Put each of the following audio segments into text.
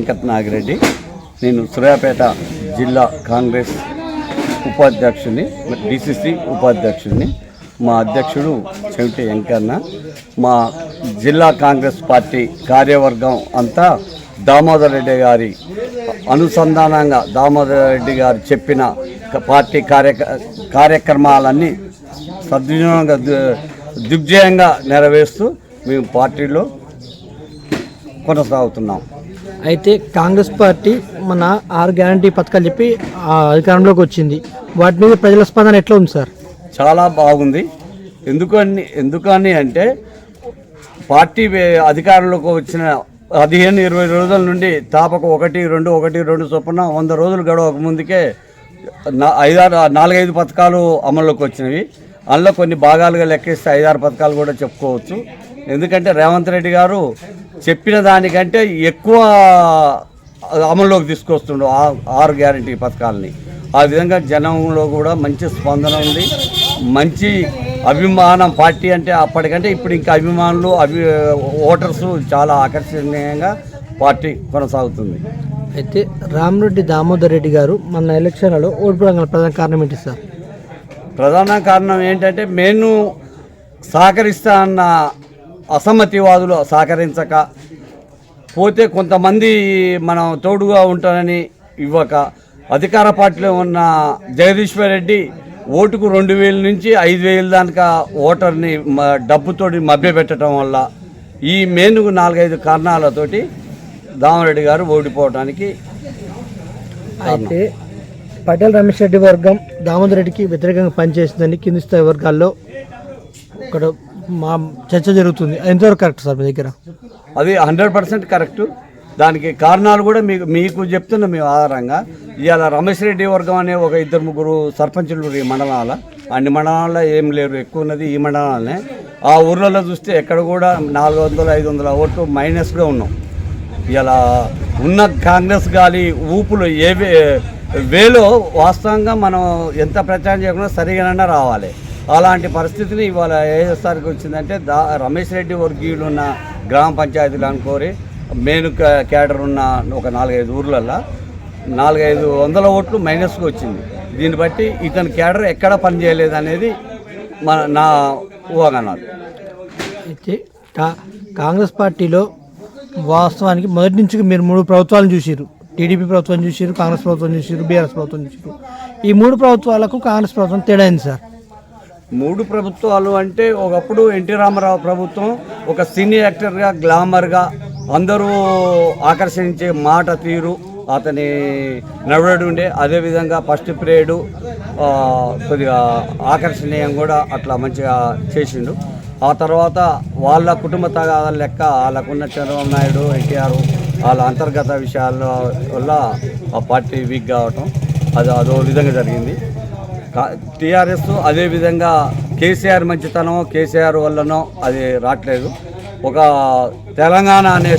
వెంకట్ నాగిరెడ్డి. నేను సూర్యాపేట జిల్లా కాంగ్రెస్ ఉపాధ్యక్షుడిని డిసిసి ఉపాధ్యక్షుడిని. మా అధ్యక్షుడు చెవిటి వెంకన్న. మా జిల్లా కాంగ్రెస్ పార్టీ కార్యవర్గం అంతా దామోదర్ రెడ్డి గారి అనుసంధానంగా దామోదర్ రెడ్డి గారు చెప్పిన పార్టీ కార్య కార్యక్రమాలన్నీ సద్వినియోగంగా దిగ్జయంగా దిగ్విజయంగా నెరవేరుస్తూ మేము పార్టీలో కొనసాగుతున్నాం. అయితే కాంగ్రెస్ పార్టీ మన ఆరు గ్యారంటీ పథకాలు చెప్పి ఆ, అధికారంలోకి వచ్చింది. వాటి మీద ప్రజల స్పందన ఎట్లా ఉంది సార్? చాలా బాగుంది. ఎందుకని ఎందుకని అంటే పార్టీ అధికారంలోకి వచ్చిన పదిహేను ఇరవై రోజుల నుండి తాపకు ఒకటి రెండు ఒకటి రెండు చొప్పున వంద రోజులు గడవక ముందుకే ఐదారు నాలుగైదు పథకాలు అమల్లోకి వచ్చినవి. అందులో కొన్ని భాగాలుగా లెక్కిస్తే ఐదారు పథకాలు కూడా చెప్పుకోవచ్చు. ఎందుకంటే రేవంత్ రెడ్డి గారు చెప్పిన దానికంటే ఎక్కువ అమల్లోకి తీసుకొస్తుండు ఆ- ఆరు గ్యారంటీ పథకాలని. ఆ విధంగా జనంలో కూడా మంచి స్పందన ఉంది. మంచి అభిమానం పార్టీ అంటే అప్పటికంటే ఇప్పుడు ఇంకా అభిమానులు అభి ఓటర్స్ చాలా ఆకర్షణీయంగా పార్టీ కొనసాగుతుంది. అయితే రామరెడ్డి దామోదర్ రెడ్డి గారు మన ఎలక్షన్లలో ఓడిపోవడం గల ప్రధాన కారణం ఏంటి సార్? ప్రధాన కారణం ఏంటంటే నేను సహకరిస్తా అన్న అసమ్మతివాదులు సహకరించక పోతే కొంతమంది మనం తోడుగా ఉంటానని ఇవ్వక అధికార పార్టీలో ఉన్న జగదీశ్వర్ రెడ్డి ఓటుకు రెండు వేల నుంచి ఐదు వేల దాకా ఓటర్ని మ- డబ్బుతోటి మభ్యపెట్టడం వల్ల ఈ మేనుకు నాలుగైదు కారణాలతోటి దామరెడ్డి గారు ఓడిపోవడానికి అయితే పటేల్ రమేష్ రెడ్డి వర్గం దామోదర్ రెడ్డికి వ్యతిరేకంగా పనిచేసిందని కింది స్థాయి వర్గాల్లో ఇక్కడ మా చర్చ జరుగుతుంది. ఎంతవరకు కరెక్ట్ సార్ మీ దగ్గర? అది హండ్రెడ్ పర్సెంట్ కరెక్ట్. దానికి కారణాలు కూడా మీకు మీకు చెప్తున్నా మేము ఆధారంగా. ఇవాళ రమేష్ రెడ్డి వర్గం అనే ఒక ఇద్దరు ముగ్గురు సర్పంచులు ఈ మండలాల. అన్ని మండలాల్లో ఏం లేరు ఎక్కువ ఉన్నది ఈ మండలాలనే. ఆ ఊర్లలో చూస్తే ఎక్కడ కూడా నాలుగు వందల ఐదు వందల ఓట్లు మైనస్గా ఉన్నాం. ఇలా ఉన్న కాంగ్రెస్ గాలి ఊపులు ఏ వేలో వాస్తవంగా మనం ఎంత ప్రచారం చేయకుండా సరిగానన్నా రావాలి. అలాంటి పరిస్థితిని ఇవాళ ఏఎస్ఆర్కి వచ్చిందంటే దా రమేష్ రెడ్డి వర్గీయులు ఉన్న గ్రామ పంచాయతీలు అనుకోరి మెయిన్ క్యాడర్ ఉన్న ఒక నాలుగైదు ఊర్లల్లో నాలుగైదు వందల ఓట్లు మైనస్కి వచ్చింది. దీన్ని బట్టి ఇతని క్యాడర్ ఎక్కడ పనిచేయలేదు అనేది మన నా ఊహగనాలు. అయితే కాంగ్రెస్ పార్టీలో వాస్తవానికి మొదటి నుంచి మీరు మూడు ప్రభుత్వాలను చూసిరు టీడీపీ ప్రభుత్వం చూసిరు కాంగ్రెస్ ప్రభుత్వం చూసిరు బీఆర్ఎస్ ప్రభుత్వం చూసిరు ఈ మూడు ప్రభుత్వాలకు కాంగ్రెస్ ప్రభుత్వం తేడా సార్? మూడు ప్రభుత్వాలు అంటే ఒకప్పుడు ఎన్టీ రామారావు ప్రభుత్వం ఒక సినీ యాక్టర్గా గ్లామర్గా అందరూ ఆకర్షించే మాట తీరు అతని నడవడు ఉండే. అదేవిధంగా ఫస్ట్ పీరియడ్ కొద్దిగా ఆకర్షణీయం కూడా అట్లా మంచిగా చేసిండు. ఆ తర్వాత వాళ్ళ కుటుంబ తగాదాల లెక్క వాళ్ళకున్న చంద్రబాబు నాయుడు ఎన్టీఆర్ వాళ్ళ అంతర్గత విషయాల వల్ల ఆ పార్టీ వీక్ కావటం. అది అదో విధంగా జరిగింది. టీఆర్ఎస్ అదేవిధంగా కేసీఆర్ మంచితనం కేసీఆర్ వల్లనో అది రావట్లేదు ఒక తెలంగాణ అనే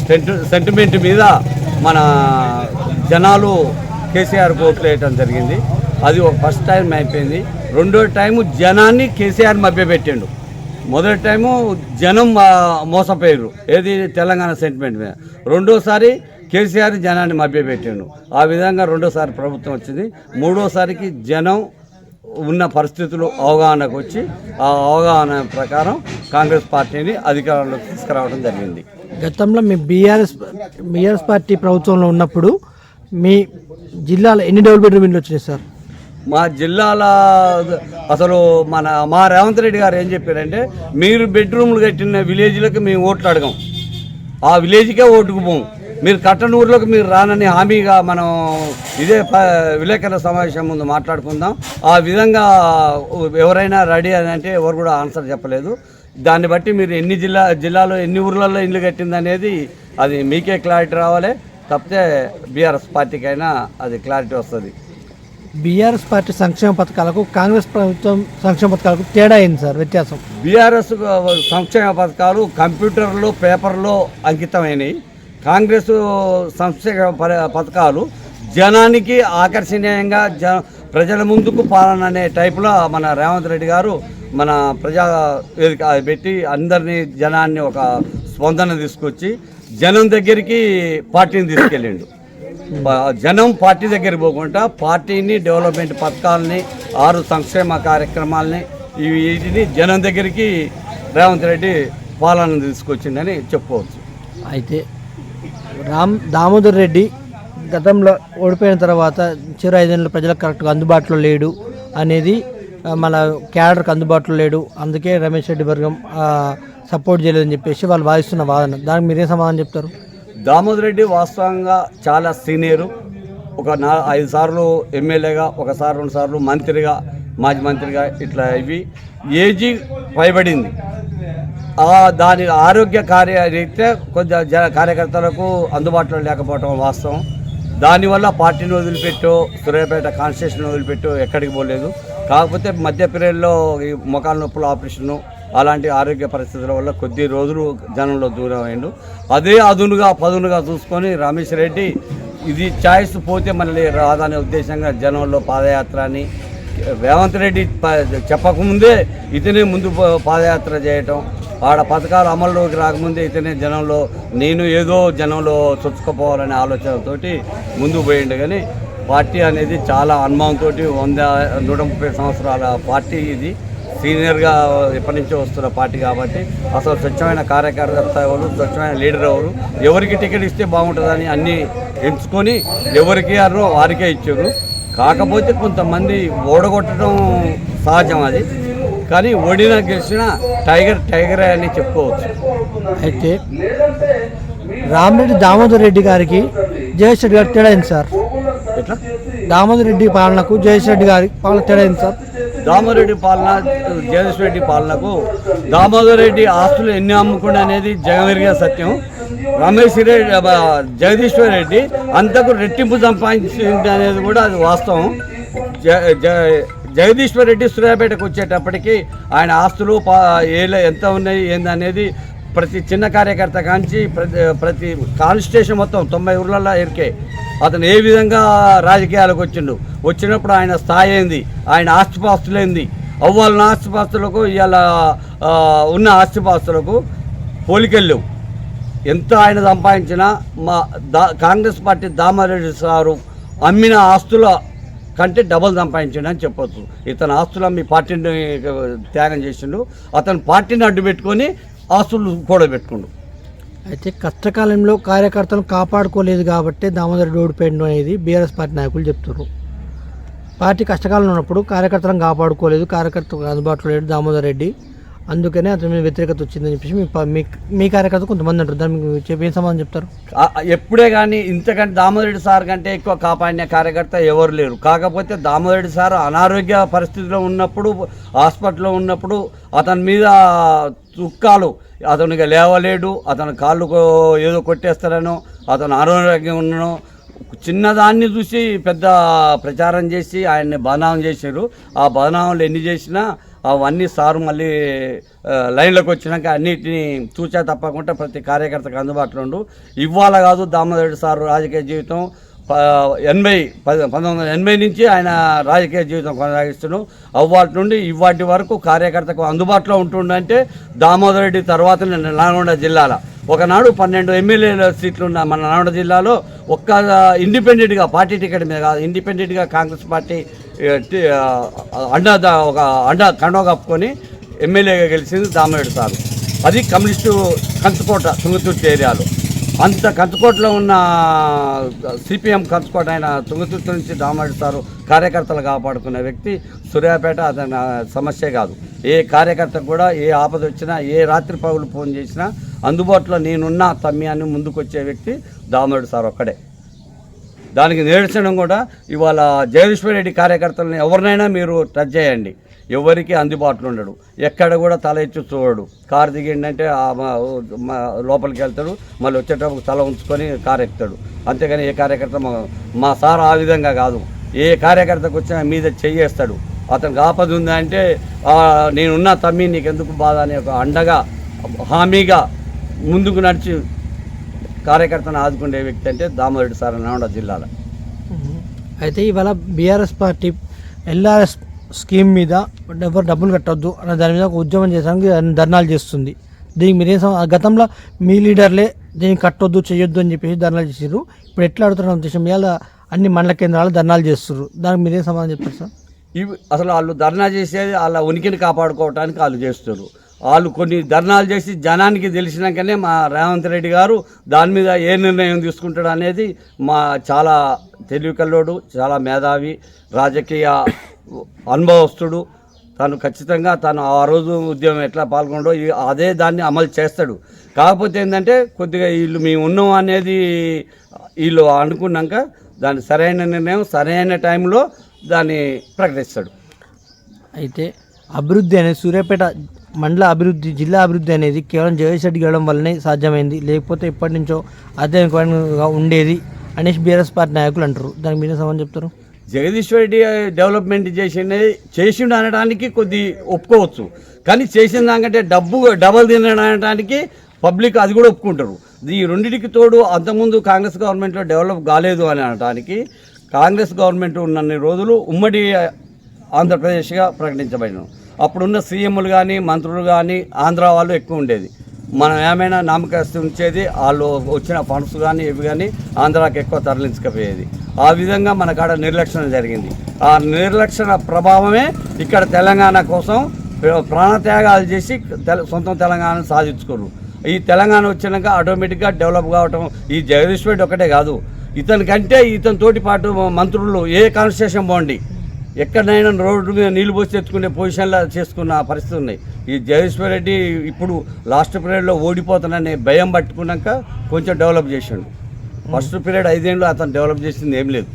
సెంటిమెంట్ మీద మన జనాలు కేసీఆర్ ఓట్లు వేయటం జరిగింది. అది ఒక ఫస్ట్ టైం అయిపోయింది. రెండో టైము జనాన్ని కేసీఆర్ మభ్యపెట్టిండు. మొదటి టైము జనం మోసపోయారు ఏది తెలంగాణ సెంటిమెంట్ మీద. రెండోసారి కేసీఆర్ జనాన్ని మభ్యపెట్టిండు. ఆ విధంగా రెండోసారి ప్రభుత్వం వచ్చింది. మూడోసారికి జనం ఉన్న పరిస్థితులు అవగాహనకు వచ్చి ఆ అవగాహన ప్రకారం కాంగ్రెస్ పార్టీని అధికారంలోకి తీసుకురావడం జరిగింది. గతంలో మీ బీఆర్ఎస్ బీఆర్ఎస్ పార్టీ ప్రభుత్వంలో ఉన్నప్పుడు మీ జిల్లాలో ఎన్ని డబుల్ బెడ్రూమ్ ఇండ్లు వచ్చినాయి సార్? మా జిల్లాల అసలు మన మా రేవంత్ రెడ్డి గారు ఏం చెప్పారంటే మీరు బెడ్రూమ్లు కట్టిన విలేజ్లకు మేము ఓట్లు అడగం. ఆ విలేజ్కే ఓటుకు పోం. మీరు కట్టని ఊర్లోకి మీరు రానని హామీగా మనం ఇదే విలేకరుల సమావేశం ముందు మాట్లాడుకుందాం. ఆ విధంగా ఎవరైనా రెడీ అని అంటే ఎవరు కూడా ఆన్సర్ చెప్పలేదు. దాన్ని బట్టి మీరు ఎన్ని జిల్లా జిల్లాలో ఎన్ని ఊర్లలో ఇల్లు కట్టింది అనేది అది మీకే క్లారిటీ రావాలి. తప్పితే బీఆర్ఎస్ పార్టీకైనా అది క్లారిటీ వస్తుంది. బీఆర్ఎస్ పార్టీ సంక్షేమ పథకాలకు కాంగ్రెస్ ప్రభుత్వం సంక్షేమ పథకాలకు తేడా అయింది సార్? వ్యత్యాసం. బీఆర్ఎస్ సంక్షేమ పథకాలు కంప్యూటర్లో పేపర్లో అంకితమైనవి కాంగ్రెస్ సంక్షేమ పథకాలు జనానికి ఆకర్షణీయంగా జ ప్రజల ముందుకు పాలన అనే టైపులో మన రేవంత్ రెడ్డి గారు మన ప్రజా వేదిక అది పెట్టి అందరినీ జనాన్ని ఒక స్పందన తీసుకొచ్చి జనం దగ్గరికి పార్టీని తీసుకెళ్ళిండు. జనం పార్టీ దగ్గరికి పోకుండా పార్టీని డెవలప్మెంట్ పథకాలని ఆరు సంక్షేమ కార్యక్రమాలని వీటిని జనం దగ్గరికి రేవంత్ రెడ్డి పాలన తీసుకొచ్చిందని చెప్పుకోవచ్చు. అయితే రామ్ దామోదర్ రెడ్డి గతంలో ఓడిపోయిన తర్వాత చివరి ఐదేళ్ళు ప్రజలకు కరెక్ట్గా అందుబాటులో లేడు అనేది మన క్యాడర్కి అందుబాటులో లేడు. అందుకే రమేష్ రెడ్డి వర్గం సపోర్ట్ చేయలేదని చెప్పేసి వాళ్ళు వాదిస్తున్న వాదన. దానికి మీరేం సమాధానం చెప్తారు? దామోదర్ రెడ్డి వాస్తవంగా చాలా సీనియరు. ఒక నా ఐదు సార్లు ఎమ్మెల్యేగా ఒకసారి రెండు సార్లు మంత్రిగా మాజీ మంత్రిగా ఇట్లా ఇవి. ఏజీ పైబడింది. దాని ఆరోగ్య కార్యరీత్యా కొంచెం జన కార్యకర్తలకు అందుబాటులో లేకపోవటం వాస్తవం. దానివల్ల పార్టీని వదిలిపెట్టో సూర్యాపేట కాన్స్టిట్యూషన్ వదిలిపెట్టో ఎక్కడికి పోలేదు. కాకపోతే మధ్య పీరియడ్లో ఈ మొఖాల నొప్పుల ఆపరేషను అలాంటి ఆరోగ్య పరిస్థితుల వల్ల కొద్ది రోజులు జనంలో దూరం అయిండు అదే అదునుగా పదునుగా చూసుకొని రమేష్ రెడ్డి ఇది ఛాయిస్ పోతే మళ్ళీ రాదనే ఉద్దేశంగా జనంలో పాదయాత్ర అని రేవంత్ రెడ్డి ప- చెప్పకముందే ఇతనే ముందు పాదయాత్ర చేయటం. ఆడ పథకాలు అమల్లోకి రాకముందే ఇతనే జనంలో నేను ఏదో జనంలో చొచ్చుకుపోవాలనే ఆలోచనతోటి ముందుకు పోయిండు కానీ పార్టీ అనేది చాలా అనుభవంతో వంద నూట ముప్పై సంవత్సరాల పార్టీ ఇది. సీనియర్గా ఎప్పటి నుంచో వస్తున్న పార్టీ కాబట్టి అసలు స్వచ్ఛమైన కార్యకర్త ఎవరు స్వచ్ఛమైన లీడర్ ఎవరు ఎవరికి టికెట్ ఇస్తే బాగుంటుందని అన్నీ ఎంచుకొని ఎవరికి ఇయ్యారో వారికే ఇచ్చారు. కాకపోతే కొంతమంది ఓడగొట్టడం సహజం అది. కానీ ఓడినా గెలిచిన టైగర్ టైగరే అని చెప్పుకోవచ్చు. అయితే రామరెడ్డి దామోదర్ రెడ్డి గారికి జయేష్ రెడ్డి గారికి తేడా ఏంటి సార్? ఎట్లా? దామోదర్ రెడ్డి పాలనకు జయేష్ రెడ్డి గారి పాలన తేడా ఏంటి సార్? దామోదర్ రెడ్డి పాలన జగదీష్ రెడ్డి పాలనకు దామోదర్ రెడ్డి ఆస్తులు ఎన్ని అమ్ముకుండా అనేది జగమెరిగే సత్యం. రమేష్ రెడ్డి జగదీశ్వర్ రెడ్డి అంతకు రెట్టింపు సంపాదించింది అనేది కూడా అది వాస్తవం. జ- జగదీశ్వర్ రెడ్డి సూర్యాపేటకు వచ్చేటప్పటికి ఆయన ఆస్తులు ఏలో ఎంత ఉన్నాయి ఏంది అనేది ప్రతి చిన్న కార్యకర్త కాంచి ప్రతి ప్రతి కాన్స్టేషన్ మొత్తం తొంభై ఊర్లలో ఎరికే. అతను ఏ విధంగా రాజకీయాలకు వచ్చిండు? వచ్చినప్పుడు ఆయన స్థాయి ఏంది? ఆయన ఆస్తిపాస్తులేంది అవ్వాలన్న ఆస్తిపాస్తులకు ఇవాళ ఉన్న ఆస్తిపాస్తులకు పోలికెళ్ళవు ఎంత ఆయన సంపాదించినా మా దా కాంగ్రెస్ పార్టీ దామారెడ్డి సారు అమ్మిన ఆస్తుల కంటే డబల్ సంపాదించండి అని చెప్పొచ్చు. ఇతను ఆస్తులు మీ పార్టీని త్యాగం చేసిండు. అతను పార్టీని అడ్డు పెట్టుకొని ఆస్తులు కూడబెట్టుకుండు. అయితే కష్టకాలంలో కార్యకర్తలను కాపాడుకోలేదు కాబట్టి దామోదర్ ఓడిపోయిండు అనేది బీఆర్ఎస్ పార్టీ నాయకులు చెప్తున్నారు పార్టీ కష్టకాలంలో ఉన్నప్పుడు కార్యకర్తలను కాపాడుకోలేదు కార్యకర్తలకు అందుబాటులో లేడు దామోదర్ రెడ్డి. అందుకనే అతని మీద వ్యతిరేకత వచ్చిందని చెప్పేసి మీ మీ మీ కార్యకర్త కొంతమంది అంటారు. దాన్ని మీకు చెప్పి ఏం సమాధానం చెప్తారు? ఎప్పుడే కానీ ఇంతకంటే దామోదరెడ్డి సార్ కంటే ఎక్కువ కాపాడిన కార్యకర్త ఎవరు లేరు. కాకపోతే దామోదరెడ్డి సార్ అనారోగ్య పరిస్థితిలో ఉన్నప్పుడు హాస్పిటల్లో ఉన్నప్పుడు అతని మీద చుక్కాలు. అతనికి లేవలేడు అతని కాళ్ళు ఏదో కొట్టేస్తారనో అతను అనారోగ్యం ఉన్ననో చిన్నదాన్ని చూసి పెద్ద ప్రచారం చేసి ఆయన్ని బదనాం చేశారు. ఆ బదనాంలు ఎన్ని చేసినా అవన్నీ సారు మళ్ళీ లైన్లోకి వచ్చినాక అన్నిటిని చూచా తప్పకుండా ప్రతి కార్యకర్తకు అందుబాటులో ఉండు. ఇవాళ కాదు దామోదరెడ్డి సారు రాజకీయ జీవితం. ఎనభై పది పంతొమ్మిది వందల ఎనభై నుంచి ఆయన రాజకీయ జీవితం కొనసాగిస్తున్నాడు. అవ్వాటి నుండి ఇవాటి వరకు కార్యకర్తకు అందుబాటులో ఉంటుండంటే దామోదర్ రెడ్డి తర్వాత నల్గొండ జిల్లాలో. ఒకనాడు పన్నెండు ఎమ్మెల్యేల సీట్లు ఉన్న మన నల్గొండ జిల్లాలో ఒక్క ఇండిపెండెంట్గా పార్టీ టికెట్ మీద కాదు ఇండిపెండెంట్గా కాంగ్రెస్ పార్టీ అండా అండ ఒక అండ కండో కప్పుకొని ఎమ్మెల్యేగా గెలిచింది దామరెడ్డి సార్. అది కమ్యూనిస్టు కంచుకోట తుంగతుర్తి ఏరియాలో. అంత కంచుకోటలో ఉన్న సిపిఎం కంచుకోట ఆయన తుంగతుర్తి నుంచి దామరెడ్డి సారు కార్యకర్తలు కాపాడుకునే వ్యక్తి సూర్యాపేట అతని సమస్య కాదు. ఏ కార్యకర్త కూడా ఏ ఆపద వచ్చినా ఏ రాత్రి పగులు ఫోన్ చేసినా అందుబాటులో నేనున్నా తమ్మి అని వ్యక్తి దామరెడ్డి సార్ ఒక్కడే. దానికి నిదర్శనం కూడా ఇవాళ జగదీశ్వర్ రెడ్డి కార్యకర్తలను ఎవరినైనా మీరు టచ్ చేయండి. ఎవరికి అందుబాటులో ఉండడు. ఎక్కడ కూడా తల ఎత్తి చూడడు. కారు దిగిండంటే ఆ లోపలికి వెళ్తాడు. మళ్ళీ వచ్చేటప్పుడు తల ఉంచుకొని కారు ఎక్కుతాడు. అంతేగాని ఏ కార్యకర్త మా- మా సార్ ఆ విధంగా కాదు. ఏ కార్యకర్తకు వచ్చినా మీద చెయ్యేస్తాడు. అతనికి ఆపద ఉందా అంటే "ఆ, నేనున్నా తమ్మి నీకెందుకు బాధ అని ఒక అండగా హామీగా ముందుకు నడిచి కార్యకర్తను ఆదుకునే వ్యక్తి అంటే దామోదరెడ్డి సార్ నల్గొండ జిల్లాలో. అయితే ఇవాళ బీఆర్ఎస్ పార్టీ ఎల్ఆర్ఎస్ స్కీమ్ మీద ఎవరు డబ్బులు కట్టొద్దు అనే దాని మీద ఒక ఉద్యమం చేసానికి ధర్నాలు చేస్తుంది. దీనికి మీరేం గతంలో మీ లీడర్లే దీన్ని కట్టొద్దు చేయొద్దు అని చెప్పేసి ధర్నాలు చేసారు ఇప్పుడు ఎట్లా అడుగుతున్న ఉద్దేశం? మీద అన్ని మండల కేంద్రాలు ధర్నాలు చేస్తారు దానికి మీరేం సమాధానం చెప్తారు సార్? ఇవి అసలు వాళ్ళు ధర్నా చేసేది వాళ్ళ ఉనికిని కాపాడుకోవడానికి వాళ్ళు చేస్తారు వాళ్ళు కొన్ని ధర్నాలు చేసి జనానికి తెలిసినాకనే మా రేవంత్ రెడ్డి గారు దాని మీద ఏ నిర్ణయం తీసుకుంటాడు అనేది మా చాలా తెలివికల్లోడు చాలా మేధావి రాజకీయ అనుభవస్తుడు. తను ఖచ్చితంగా తను ఆ రోజు ఉద్యమం ఎట్లా పాల్గొనడో అదే దాన్ని అమలు చేస్తాడు. కాకపోతే ఏంటంటే కొద్దిగా వీళ్ళు మేము ఉన్నాం అనేది వీళ్ళు అనుకున్నాక దాని సరైన నిర్ణయం సరైన టైంలో దాన్ని ప్రకటిస్తాడు. అయితే అభివృద్ధి అనేది సూర్యాపేట మండల అభివృద్ధి జిల్లా అభివృద్ధి అనేది కేవలం జగదీష్ రెడ్డి గెలవడం వల్లనే సాధ్యమైంది. లేకపోతే ఎప్పటి నుంచో అధ్యయనంగా ఉండేది అనేసి బీఆర్ఎస్ పార్టీ నాయకులు అంటారు. దానికి మీద సమాధానం చెప్తారు? జగదీశ్వర్ రెడ్డి డెవలప్మెంట్ చేసింది చేసిండు అనడానికి కొద్ది ఒప్పుకోవచ్చు. కానీ చేసిన దానికంటే డబ్బు డబల్ తినడానికి పబ్లిక్ అది కూడా ఒప్పుకుంటారు. ఈ రెండింటికి తోడు అంతకుముందు కాంగ్రెస్ గవర్నమెంట్లో డెవలప్ కాలేదు అని అనడానికి కాంగ్రెస్ గవర్నమెంట్ ఉన్నన్ని రోజులు ఉమ్మడి ఆంధ్రప్రదేశ్గా ప్రకటించబడినాం అప్పుడున్న సీఎంలు కానీ మంత్రులు కానీ ఆంధ్ర వాళ్ళు ఎక్కువ ఉండేది. మనం ఏమైనా నామకస్తి ఉంచేది వాళ్ళు వచ్చిన ఫండ్స్ కానీ ఇవి కానీ ఆంధ్రాకి ఎక్కువ తరలించకపోయేది. ఆ విధంగా మన కాడ నిర్లక్ష్యం జరిగింది. ఆ నిర్లక్షణ ప్రభావమే ఇక్కడ తెలంగాణ కోసం ప్రాణత్యాగాలు చేసి తెల సొంతం తెలంగాణను సాధించుకోరు ఈ తెలంగాణ వచ్చినాక ఆటోమేటిక్గా డెవలప్ కావటం ఈ జగదీష్ రెడ్డి ఒకటే కాదు. ఇతని కంటే ఇతని తోటి పాటు మంత్రులు ఏ కాన్స్టిట్యూషన్ బాగుండి ఎక్కడైనా రోడ్డు మీద నీళ్ళు పోసి తెచ్చుకునే పొజిషన్లో చేసుకున్న పరిస్థితి ఉన్నాయి ఈ జగదీశ్వర్ రెడ్డి ఇప్పుడు లాస్ట్ పీరియడ్లో ఓడిపోతాననే భయం పట్టుకున్నాక కొంచెం డెవలప్ చేసిండు. ఫస్ట్ పీరియడ్ ఐదేళ్ళు అతను డెవలప్ చేసింది ఏం లేదు.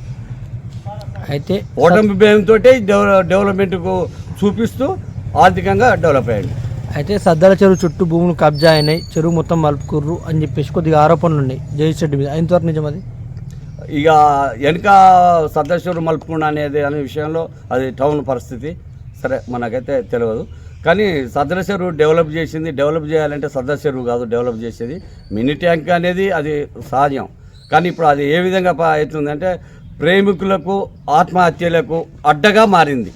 అయితే ఓటమి భయంతో డెవలప్మెంట్కు చూపిస్తూ ఆర్థికంగా డెవలప్ అయ్యాడు. అయితే సద్దాల చెరువు చుట్టూ భూములు కబ్జా అయినాయి. చెరువు మొత్తం మలుపుకుర్రు అని చెప్పేసి కొద్దిగా ఆరోపణలు ఉన్నాయి. జగదీష్ రెడ్డి మీద. ఎంతవరకు నిజం అది? ఇక వెనుక సదస్సులు మలుపుకుండా అనేది అనే విషయంలో అది టౌన్ పరిస్థితి. సరే మనకైతే తెలియదు కానీ సదస్సులు డెవలప్ చేసింది డెవలప్ చేయాలంటే సదస్సులు కాదు డెవలప్ చేసేది మినీ ట్యాంక్ అనేది అది సహజం. కానీ ఇప్పుడు అది ఏ విధంగా అవుతుందంటే ప్రేమికులకు ఆత్మహత్యలకు అడ్డగా మారింది.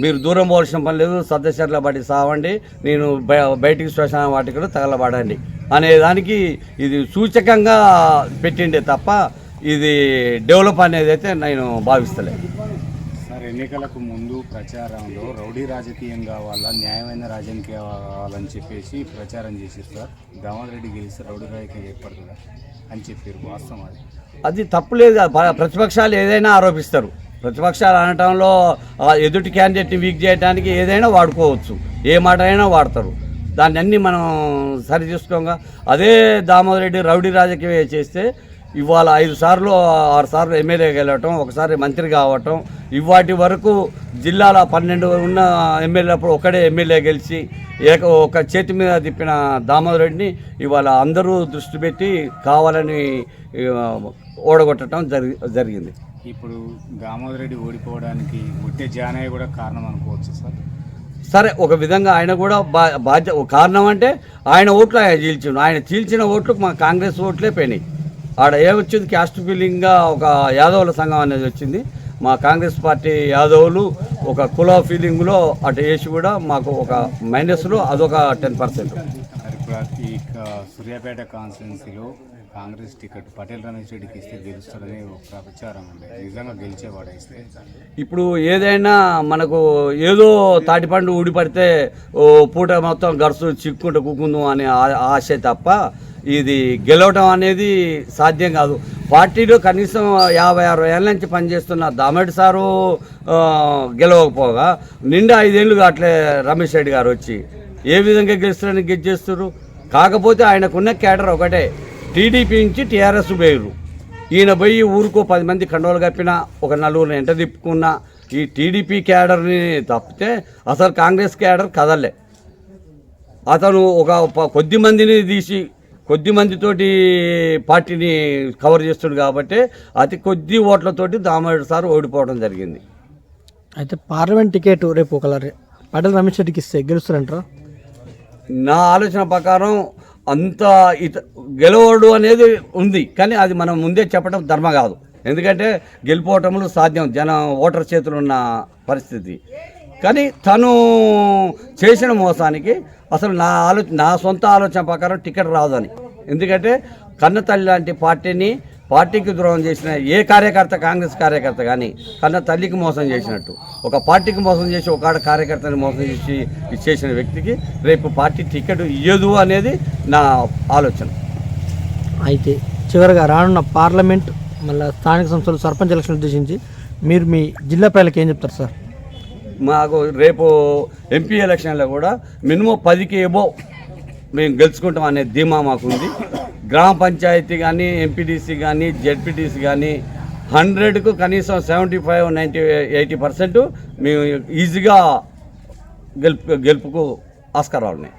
మీరు దూరం పోవాల్సిన పని లేదు సదస్సుల బట్టి సావండి నేను బయ- బయటికి శ్మశాన వాటికలు తగలబడండి అనే దానికి ఇది సూచకంగా పెట్టిండే తప్ప ఇది డెవలప్ అనేది అయితే నేను భావిస్తలేదు సార్ ఎన్నికలకు ముందు ప్రచారంలో రౌడీ రాజకీయం కావాలా న్యాయమైన రాజకీయం కావాలని చెప్పేసి ప్రచారం చేశారు సార్. దామోదర్ రెడ్డి గెలిస్తే రౌడీ రాజకీయం ఏర్పడుతుందా అని చెప్పారు వాస్తవం అది. అది తప్పులేదు ప్రతిపక్షాలు ఏదైనా ఆరోపిస్తారు. ప్రతిపక్షాలు అనటంలో ఎదుటి క్యాండిడేట్ని వీక్ చేయడానికి ఏదైనా వాడుకోవచ్చు. ఏ మాట అయినా వాడతారు. దాన్ని అన్ని మనం సరి చూసుకోగా. అదే దామోదర్ రెడ్డి రౌడీ రాజకీయం చేస్తే ఇవాళ ఐదు సార్లు ఆరు సార్లు ఎమ్మెల్యే గెలవటం ఒకసారి మంత్రి కావటం ఇవాటి వరకు జిల్లాల పన్నెండు ఉన్న ఎమ్మెల్యేప్పుడు ఒకడే ఎమ్మెల్యే గెలిచి ఏక ఒక చేతి మీద తిప్పిన దామోదర్ రెడ్డిని ఇవాళ అందరూ దృష్టి పెట్టి కావాలని ఓడగొట్టడం జరి జరిగింది. ఇప్పుడు దామోదర్ రెడ్డి ఓడిపోవడానికి ఉట్టే జానయ్య కూడా కారణం అనుకోవచ్చు సార్? సరే ఒక విధంగా ఆయన కూడా బా బాధ్య కారణం అంటే ఆయన ఓట్లు ఆయన చీల్చిండు. ఆయన చీల్చిన ఓట్లు మా కాంగ్రెస్ ఓట్లే పోయినాయి. ఆడ ఏమొచ్చింది క్యాస్ట్ ఫీలింగ్గా ఒక యాదవుల సంఘం అనేది వచ్చింది. మా కాంగ్రెస్ పార్టీ యాదవులు ఒక కుల ఫీలింగ్లో అటు వేసి కూడా మాకు ఒక మైనస్లో అదొక టెన్ పర్సెంట్ సూర్యాపేట కాన్స్టిట్యున్సీలో కాంగ్రెస్ టికెట్ పటేల్ రమేష్ రెడ్డికి ఇస్తే గెలుస్తాడని ఒక ప్రచారం ఉంది. నిజంగా గెలిచేవాడు ఇస్తే. ఇప్పుడు ఏదైనా మనకు ఏదో తాటిపండు ఊడిపడితే ఓ పూట మొత్తం గడుసు చిక్కుంటూ కూకుందాం అనే ఆశ తప్ప ఇది గెలవటం అనేది సాధ్యం కాదు. పార్టీలో కనీసం యాభై అరవై ఏళ్ళ నుంచి పనిచేస్తున్న దామెడి సారు గెలవకపోగా నిండా ఐదేళ్ళు అట్లే రమేష్ రెడ్డి గారు వచ్చి ఏ విధంగా గెలుస్తారని గెలిచేస్తారు కాకపోతే ఆయనకున్న కేటర్ ఒకటే. టీడీపీ నుంచి టీఆర్ఎస్ పోయారు ఈయన పోయి ఊరుకో పది మంది కండోలు కప్పినా ఒక నలుగురిని ఎంట తిప్పుకున్నా ఈ టీడీపీ క్యాడర్ని తప్పితే అసలు కాంగ్రెస్ క్యాడర్ కదలే. అతను ఒక కొద్ది మందిని తీసి కొద్ది మందితోటి పార్టీని కవర్ చేస్తాడు కాబట్టి అతి కొద్ది ఓట్లతోటి దామోదర్ సార్ ఓడిపోవడం జరిగింది. అయితే పార్లమెంట్ టికెట్ రేపు ఒకలా పటేల్ రమేష్ రెడ్డికి ఇస్తే గెలుస్తారంటారా? నా ఆలోచన ప్రకారం అంత ఇత గెలవడు అనేది ఉంది కానీ అది మనం ముందే చెప్పడం ధర్మ కాదు. ఎందుకంటే గెలిపోవటంలో సాధ్యం జన ఓటర్ చేతులు ఉన్న పరిస్థితి. కానీ తను చేసిన మోసానికి అసలు నా ఆలోచన నా సొంత ఆలోచన ప్రకారం టికెట్ రాదని. ఎందుకంటే కన్నతల్లి లాంటి పార్టీని పార్టీకి ద్రోహం చేసిన ఏ కార్యకర్త కాంగ్రెస్ కార్యకర్త కానీ కన్న తల్లికి మోసం చేసినట్టు. ఒక పార్టీకి మోసం చేసి ఒక ఆడ కార్యకర్తని మోసం చేసి చేసిన వ్యక్తికి రేపు పార్టీ టికెట్ ఇయ్యదు అనేది నా ఆలోచన. అయితే చివరిగా రానున్న పార్లమెంట్ మళ్ళీ స్థానిక సంస్థలు సర్పంచ్ ఎలక్షన్ ఉద్దేశించి మీరు మీ జిల్లా ప్రజలకు ఏం చెప్తారు సార్? మాకు రేపు ఎంపీ ఎలక్షన్లో కూడా మినిమం పదికి ఎబో మేము గెలుచుకుంటాం అనే ధీమా మాకుంది. గ్రామ పంచాయతీ కానీ ఎంపీటీసీ కానీ జెడ్పీటీసీ కానీ హండ్రెడ్కు కనీసం seventy five ninety eighty percent మేము ఈజీగా గెలుపు గెలుపుకు ఆస్కారాలు ఉన్నాయి